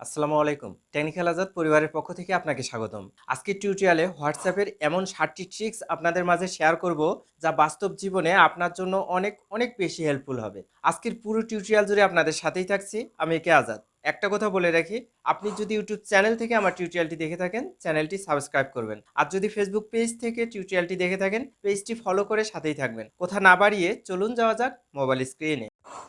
আসসালামু আলাইকুম। টেকনিক্যাল আজাদ পরিবারের পক্ষ থেকে আপনাকে স্বাগতম। আজকের টিউটোরিয়ালে হোয়াটসঅ্যাপের এমন সাতটি ট্রিক্স আপনাদের মাঝে শেয়ার করব যা বাস্তব জীবনে আপনার জন্য অনেক অনেক বেশি হেল্পফুল হবে। আজকের পুরো টিউটোরিয়াল জুড়ে আপনাদের সাথেই থাকছি, আমি একে আজাদ। একটা কথা বলে রাখি, আপনি যদি ইউটিউব চ্যানেল থেকে আমার টিউটোরিয়ালটি দেখে থাকেন চ্যানেলটি সাবস্ক্রাইব করবেন। আর যদি ফেসবুক পেজ থেকে টিউটোরিয়ালটি দেখে থাকেন পেজটি ফলো করে সাথেই থাকবেন। কথা না বাড়িয়ে চলুন যাওয়া যাক মোবাইল স্ক্রিনে।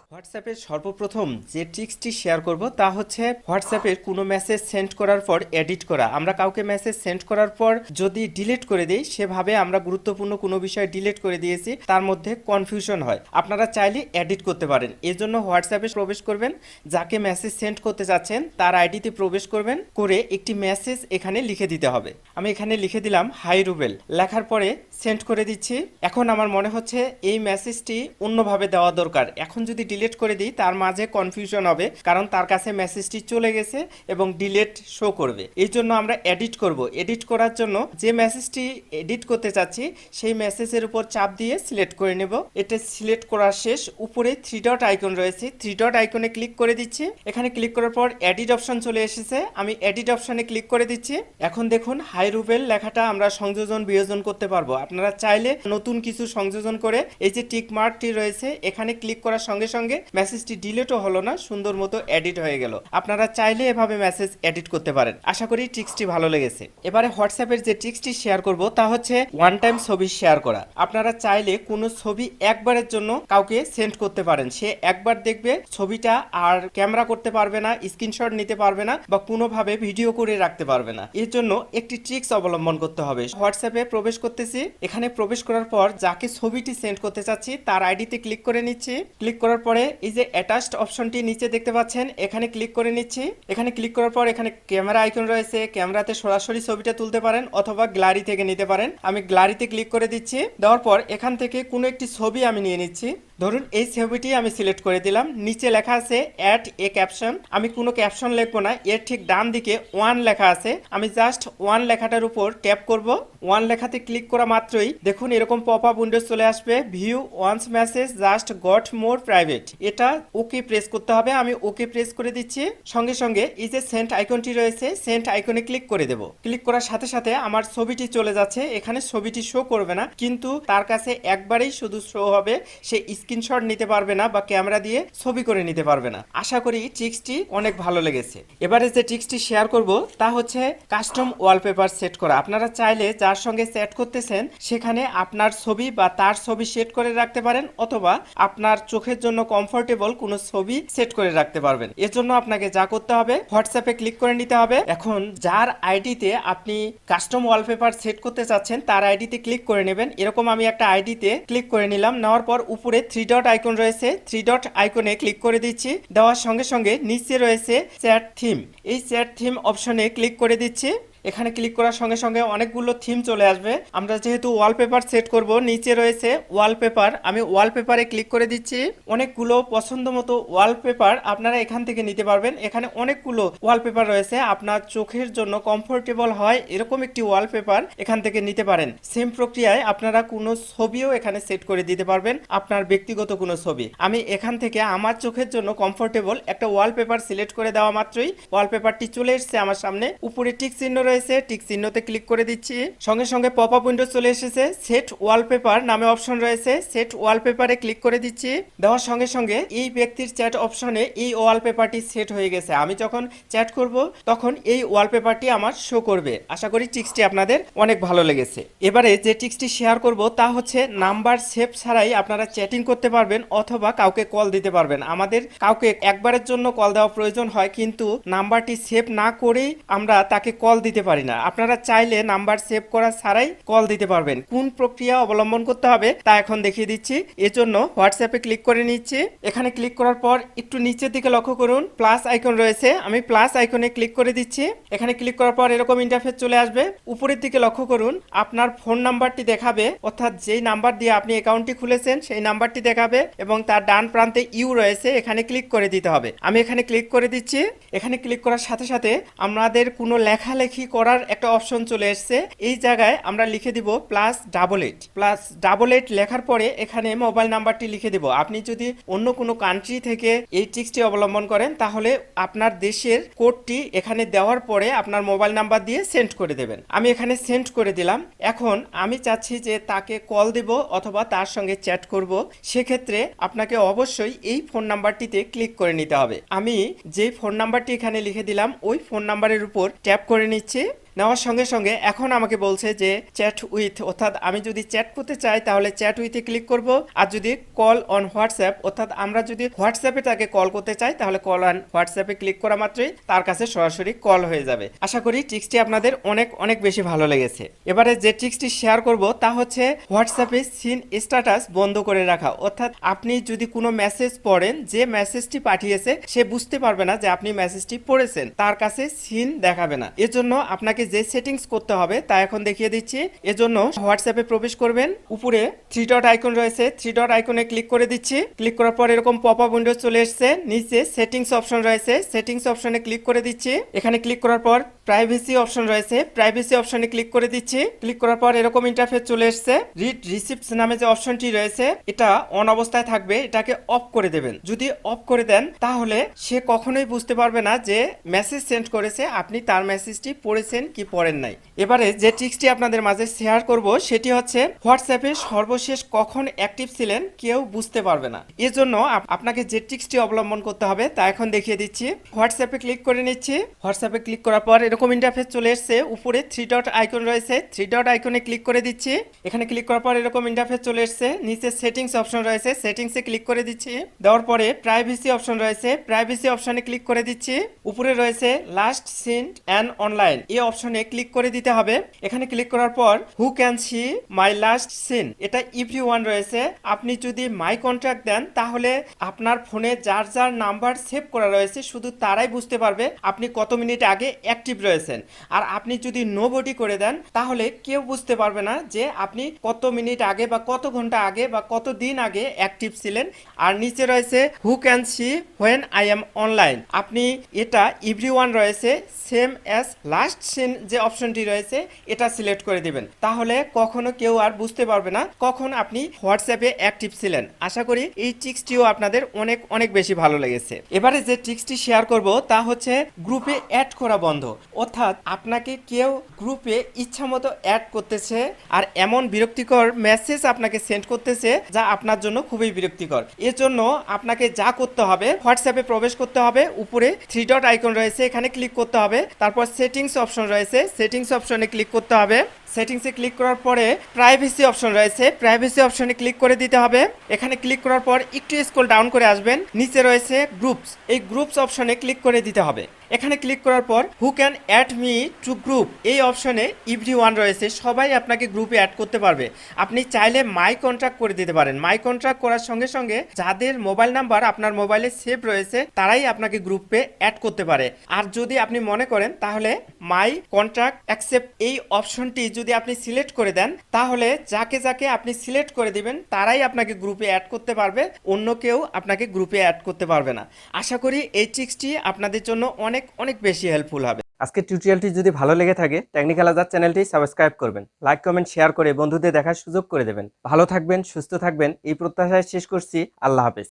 হোয়াটসঅ্যাপের সর্বপ্রথম যে ট্রিক্সটি শেয়ার করব তা হচ্ছে হোয়াটসঅ্যাপের কোনো মেসেজ সেন্ড করার পর এডিট করা। আমরা কাউকে মেসেজ সেন্ড করার পর যদি ডিলিট করে দিই, সেভাবে আমরা গুরুত্বপূর্ণ কোনো বিষয় ডিলিট করে দিয়েছি, তার মধ্যে কনফিউশন হয়। আপনারা চাইলে এডিট করতে পারেন। এর জন্য হোয়াটসঅ্যাপে প্রবেশ করবেন, যাকে মেসেজ সেন্ড করতে চাচ্ছেন তার আইডিতে প্রবেশ করবেন, করে একটি মেসেজ এখানে লিখে দিতে হবে। আমি এখানে লিখে দিলাম, হাই রুবেল। লেখার পরে সেন্ড করে দিচ্ছি। এখন আমার মনে হচ্ছে এই মেসেজটি অন্যভাবে দেওয়া দরকার। এখন যদি ডিলিট করে দিই, তার মাঝে কনফিউশন হবে, কারণ তার কাছে মেসেজটি চলে গেছে এবং ডিলিট শো করবে। এই জন্য আমরা এডিট করব। এডিট করার জন্য যে মেসেজটি এডিট করতে চাচ্ছি, সেই মেসেজের উপর চাপ দিয়ে সিলেক্ট করে নেব। এটা সিলেক্ট করার শেষ উপরে থ্রি ডট আইকন রয়েছে। থ্রি ডট আইকনে ক্লিক করে দিচ্ছি। এখানে ক্লিক করার পর এডিট অপশন চলে এসেছে। আমি এডিট অপশনে ক্লিক করে দিচ্ছি। এখন দেখুন হাই রুবেল লেখাটা আমরা সংযোজন বিয়োজন করতে পারব। আপনারা চাইলে নতুন কিছু সংযোজন করে, এই যে টিক মার্কটি রয়েছে এখানে ক্লিক করার সঙ্গে সঙ্গে মেসেজটি ডিলিটও হলো না, সুন্দর মতো এডিট হয়ে গেল। আপনারা চাইলে এভাবে মেসেজ এডিট করতে পারেন। আশা করি ট্রিক্সটি ভালো লেগেছে। এবারে হোয়াটসঅ্যাপের যে ট্রিক্সটি শেয়ার করব, তা হচ্ছে ওয়ান টাইম ছবি শেয়ার করা। আপনারা চাইলে কোনো ছবি একবারের জন্য কাউকে সেন্ড করতে পারেন। সে একবার দেখবে ছবিটা আর ক্যামেরা করতে পারবে না স্ক্রিনশট নিতে পারবে না বা কোনোভাবে ভিডিও করে রাখতে পারবে না। এর জন্য একটি ট্রিক্স অবলম্বন করতে হবে। হোয়াটসঅ্যাপে প্রবেশ করতেছি। এখানে প্রবেশ করার পর যাকে ছবিটি সেন্ড করতে চাচ্ছি, তার আইডিতে ক্লিক করে নিচ্ছি। ক্লিক করার পরে এই যে অ্যাটাচড অপশনটি নিচে দেখতে পাচ্ছেন, এখানে ক্লিক করে নিচ্ছি। এখানে ক্লিক করার পর এখানে ক্যামেরা আইকন রয়েছে। ক্যামেরাতে সরাসরি ছবিটা তুলতে পারেন অথবা গ্যালারি থেকে নিতে পারেন। আমি গ্যালারিতে ক্লিক করে দিচ্ছি। দেওয়ার পর এখান থেকে কোনো একটি ছবি আমি নিয়ে নিচ্ছি। ধরুন, এই ছবিটি আমি সিলেক্ট করে দিলাম। নিচে লেখা আছে অ্যাড এ ক্যাপশন আমি কোনো ক্যাপশন লিখব না। এর ঠিক ডান দিকে ওয়ান লেখা আছে। আমি জাস্ট ওয়ান লেখাটার উপর ট্যাপ করব। ওয়ান লেখাতে ক্লিক করা মাত্রই দেখুন, এরকম পপ আপ উইন্ডোজ চলে আসবে। View once message just got more private এটা ওকে প্রেস করতে হবে। আমি ওকে প্রেস করে দিচ্ছি। সঙ্গে সঙ্গে এই যে সেন্ট আইকনটি রয়েছে সেন্ট আইকনে ক্লিক করে দেব। ক্লিক করার সাথে সাথে আমার ছবিটি চলে যাচ্ছে। এখানে ছবিটি শো করবে না। কিন্তু তার কাছে একবারেই শুধু শো হবে। সে স্ক্রিনশট নিতে পারবে না বা ক্যামেরা দিয়ে ছবি করে নিতে পারবে না। আশা করি ট্রিক্সটি অনেক ভালো লেগেছে। এবারে যে ট্রিক্সটি শেয়ার করব, তা হচ্ছে কাস্টম ওয়ালপেপার সেট করা। আপনারা চাইলে যার সঙ্গে সেট করতেছেন, সেখানে আপনার ছবি বা তার ছবি সেট করে রাখতে পারেন অথবা আপনার চোখের জন্য কমফোর্টেবল কোনো ছবি সেট করে রাখতে পারবেন। এর জন্য আপনাকে যা করতে হবে হোয়াটসঅ্যাপে ক্লিক করে নিতে হবে। এখন যার আইডিতে আপনি কাস্টম ওয়ালপেপার সেট করতে চাচ্ছেন, তার আইডিতে ক্লিক করে নেবেন। এরকম আমি একটা আইডিতে ক্লিক করে নিলাম। নেওয়ার পর উপরে থ্রি ডট আইকন রয়েছে। থ্রি ডট আইকনে ক্লিক করে দিচ্ছি। দেওয়ার সঙ্গে সঙ্গে নিচে রয়েছে চ্যাট থিম এই চ্যাট থিম অপশনে ক্লিক করে দিচ্ছি। এখানে ক্লিক করার সঙ্গে সঙ্গে অনেকগুলো থিম চলে আসবে। আমরা যেহেতু ওয়ালপেপার সেট করব, নিচে রয়েছে ওয়ালপেপার আমি ওয়ালপেপারে ক্লিক করে দিচ্ছি। অনেকগুলো পছন্দ মতো ওয়ালপেপার আপনারা এখান থেকে নিতে পারবেন। এখানে অনেকগুলো ওয়ালপেপার রয়েছে। আপনার চোখের জন্য কমফোর্টেবল হয় এরকম একটি ওয়ালপেপার এখান থেকে নিতে পারেন। সেম প্রক্রিয়ায় আপনারা কোনো ছবিও এখানে সেট করে দিতে পারবেন, আপনার ব্যক্তিগত কোনো ছবি। আমি এখান থেকে আমার চোখের জন্য কমফোর্টেবল একটা ওয়ালপেপার সিলেক্ট করে দেওয়া মাত্রই ওয়ালপেপারটি চলে এসেছে আমার সামনে। উপরে টিক চিহ্ন রয়েছে টিক চিহ্নতে ক্লিক করে দিচ্ছি। সঙ্গে সঙ্গে পপ আপ উইন্ডো চলে এসেছে সেট ওয়ালপেপার নামে অপশন রয়েছে সেট ওয়ালপেপারে ক্লিক করে দিচ্ছি। দেওয়ার সঙ্গে সঙ্গে এই ব্যক্তির চ্যাট অপশনে এই ওয়ালপেপারটি সেট হয়ে গেছে। আমি যখন চ্যাট করব, তখন এই ওয়ালপেপারটি আমার শো করবে। আশা করি টিক্সটি আপনাদের অনেক ভালো লেগেছে। এবারে যে টিক্সটি শেয়ার করব, তা হচ্ছে নাম্বার সেভ ছাড়াই আপনারা চ্যাটিং করতে পারবেন অথবা কাউকে কল দিতে পারবেন। আমাদের কাউকে একবারের জন্য কল দেওয়া প্রয়োজন হয়, কিন্তু নাম্বারটি সেভ না করেই আমরা তাকে কল দিতে পারি না। আপনারা চাইলে নাম্বার সেভ করা ছাড়াই কল দিতে পারবেন। কোন প্রক্রিয়া অবলম্বন করতে হবে তা এখন দেখিয়ে দিচ্ছি। এর জন্য হোয়াটসঅ্যাপে ক্লিক করে নিচ্ছি। এখানে ক্লিক করার পর একটু নিচের দিকে লক্ষ্য করুন। প্লাস আইকন রয়েছে। আমি প্লাস আইকনে ক্লিক করে দিচ্ছি। এখানে ক্লিক করার পর এরকম ইন্টারফেস চলে আসবে। উপরের দিকে লক্ষ্য করুন। আপনার ফোন নাম্বারটি দেখাবে। অর্থাৎ যেই নাম্বার দিয়ে আপনি অ্যাকাউন্টটি খুলেছেন, সেই নাম্বারটি দেখাবে এবং তার ডান প্রান্তে ইউ রয়েছে। এখানে ক্লিক করে দিতে হবে। আমি এখানে ক্লিক করে দিচ্ছি। এখানে ক্লিক করার সাথে সাথে আমাদের কোনো লেখালেখি করার একটা অপশন চলে এসেছে। এই জায়গায় আমরা লিখে দিব plus double eight plus double eight লেখার পরে এখানে মোবাইল নাম্বারটি লিখে দিব। আপনি যদি অন্য কোনো কান্ট্রি থেকে এই ট্রিক্সটি অবলম্বন করেন, তাহলে আপনার দেশের কোডটি এখানে দেওয়ার পরে আপনার মোবাইল নাম্বার দিয়ে সেন্ড করে দেবেন। আমি এখানে সেন্ড করে দিলাম। এখন আমি চাচ্ছি যে তাকে কল দেব অথবা তার সঙ্গে চ্যাট করব। সেক্ষেত্রে আপনাকে অবশ্যই এই ফোন নাম্বারটিতে ক্লিক করে নিতে হবে। আমি যেই ফোন নাম্বারটি এখানে লিখে দিলাম, ওই ফোন নাম্বারের উপর ট্যাপ করে নিচ্ছি। você নেওয়ার সঙ্গে সঙ্গে এখন আমাকে বলছে যে চ্যাট উইথ, অর্থাৎ আমি যদি চ্যাট করতে চাই তাহলে চ্যাট উইথে ক্লিক করব। আর যদি কল অন হোয়াটসঅ্যাপ, অর্থাৎ আমরা যদি হোয়াটসঅ্যাপে তাকে কল করতে চাই তাহলে কল অন হোয়াটসঅ্যাপে ক্লিক করা মাত্রই তার কাছে সরাসরি কল হয়ে যাবে। আশা করি ট্রিক্সটি আপনাদের অনেক অনেক বেশি ভালো লেগেছে। এবারে যে ট্রিক্সটি শেয়ার করব তা হচ্ছে হোয়াটসঅ্যাপে সিন স্ট্যাটাস বন্ধ করে রাখা। অর্থাৎ আপনি যদি কোনো মেসেজ পড়েন, যে মেসেজটি পাঠিয়েছে সে বুঝতে পারবে না যে আপনি মেসেজটি পড়েছেন। তার কাছে সিন দেখাবে না। এজন্য আপনাকে যে সেটিংস করতে হবে তা এখন দেখিয়ে দিচ্ছি। এজন্য হোয়াটসঅ্যাপে প্রবেশ করবেন। উপরে থ্রি ডট আইকন রয়েছে। থ্রি ডট আইকনে ক্লিক করে দিচ্ছি। ক্লিক করার পর এরকম পপ আপ উইন্ডো চলে এসেছে। নিচে সেটিংস অপশন রয়েছে। সেটিংস অপশনে ক্লিক করে দিচ্ছি। এখানে ক্লিক করার পর প্রাইভেসি অপশন রয়েছে। প্রাইভেসি অপশনে ক্লিক করে দিচ্ছি। ক্লিক করার পর এরকম ইন্টারফেস চলে এসেছে। রিড রিসিপ্টস নামে যে অপশনটি রয়েছে, এটা অন অবস্থায় থাকবে। এটাকে অফ করে দেবেন। যদি অফ করে দেন, তাহলে সে কখনোই বুঝতে পারবে না যে মেসেজ সেন্ড করেছে। আপনি তার মেসেজটি পড়েছেন কি পড়েন নাই। এবারে যে ট্রিক্সটি আপনাদের মাঝে শেয়ার করব, সেটি হচ্ছে হোয়াটসঅ্যাপে সর্বশেষ কখন অ্যাক্টিভ ছিলেন কেউ বুঝতে পারবে না। এজন্য আপ- আপনাকে যে ট্রিক্সটি অবলম্বন করতে হবে তা এখন দেখিয়ে দিচ্ছি। হোয়াটসঅ্যাপে ক্লিক করে নিচ্ছি। হোয়াটসঅ্যাপে ক্লিক করার পর এরকম ইন্টারফেস চলে এসেছে। উপরে থ্রি ডট আইকন রয়েছে। থ্রি ডট আইকনে ক্লিক করে দিচ্ছি। এখানে ক্লিক করার পর এরকম ইন্টারফেস চলে এসেছে। নিচে সেটিংস অপশন রয়েছে। সেটিংসে ক্লিক করে দিচ্ছি। দেওয়ার পরে প্রাইভেসি অপশন রয়েছে। প্রাইভেসি অপশনে ক্লিক করে দিচ্ছি। উপরে রয়েছে লাস্ট সিন্ট অ্যান্ড অনলাইন এই অপশনে ক্লিক করে দিতে হবে। এখানে ক্লিক করার পর who can see my last seen এটা ইভরি ওয়ান রয়েছে। আপনি যদি মাই কন্ট্যাক্ট দেন, তাহলে আপনার ফোনে যার যার নাম্বার সেভ করা রয়েছে, শুধু তারাই বুঝতে পারবে আপনি কত মিনিট আগে অ্যাক্টিভ রয়েছেন। আর আপনি যদি নো বডি করে দেন, তাহলে কেউ বুঝতে পারবে না যে আপনি কত মিনিট আগে বা কত ঘণ্টা আগে বা কত দিন আগে অ্যাক্টিভ ছিলেন। আর নিচে রয়েছে who can see when I'm online আপনি এটা ইভরি ওয়ান রয়েছে সেম অ্যাজ লাস্ট সিন যে অপশনটি রয়েছে, এটা সিলেক্ট করে দিবেন। তাহলে কখনো কেউ আর বুঝতে পারবে না কখন আপনি হোয়াটসঅ্যাপে অ্যাক্টিভ ছিলেন। আশা করি এই ট্রিক্সটিও আপনাদের অনেক অনেক বেশি ভালো লেগেছে। এবারে যে ট্রিক্সটি শেয়ার করব, তা হচ্ছে গ্রুপে অ্যাড করা বন্ধ। অর্থাৎ আপনাকে কেউ গ্রুপে ইচ্ছা মতো অ্যাড করতেছে আর এমন বিরক্তিকর মেসেজ আপনাকে সেন্ড করতেছে যা আপনার জন্য খুবই বিরক্তিকর। এর জন্য আপনাকে যা করতে হবে, হোয়াটসঅ্যাপে প্রবেশ করতে হবে। উপরে থ্রি ডট আইকন রয়েছে, এখানে ক্লিক করতে হবে। তারপর সেটিংস অপশন রয়েছে সেটিংস অপশনে ক্লিক করতে হবে। সেটিংসে ক্লিক করার পরে প্রাইভেসি অপশন রয়েছে। প্রাইভেসি অপশনে ক্লিক করে দিতে হবে। এখানে ক্লিক করার পর একটু স্ক্রল ডাউন করে আসবেন। নিচে রয়েছে গ্রুপস এই গ্রুপস অপশনে ক্লিক করে দিতে হবে। এখানে ক্লিক করার পর who can add me to group এই অপশনে ইভরি ওয়ান রয়েছে। সবাই আপনাকে গ্রুপে অ্যাড করতে পারবে। আপনি চাইলে মাই কন্ট্রাক্ট করে দিতে পারেন। মাই কন্ট্রাক্ট করার সঙ্গে সঙ্গে যাদের মোবাইল নাম্বার আপনার মোবাইলে সেভ রয়েছে, তারাই আপনাকে গ্রুপে অ্যাড করতে পারে। আর যদি আপনি মনে করেন, তাহলে মাই কন্ট্রাক্ট অ্যাকসেপ্ট এই অপশনটি যদি আপনি সিলেক্ট করে দেন, তাহলে যাকে যাকে আপনি সিলেক্ট করে দিবেন, তারাই আপনাকে গ্রুপে অ্যাড করতে পারবে, অন্য কেউ আপনাকে গ্রুপে অ্যাড করতে পারবে না। আশা করি এই ট্রিক্সটি আপনাদের জন্য অনেক অনেক বেশি হেল্পফুল হবে। আজকের টিউটোরিয়ালটি যদি ভালো লেগে থাকে টেকনিক্যাল আজাদ চ্যানেলটি সাবস্ক্রাইব করবেন লাইক কমেন্ট শেয়ার করে বন্ধুদের দেখার সুযোগ করে দেবেন। ভালো থাকবেন, সুস্থ থাকবেন, এই প্রত্যাশায় শেষ করছি, আল্লাহ হাফেজ।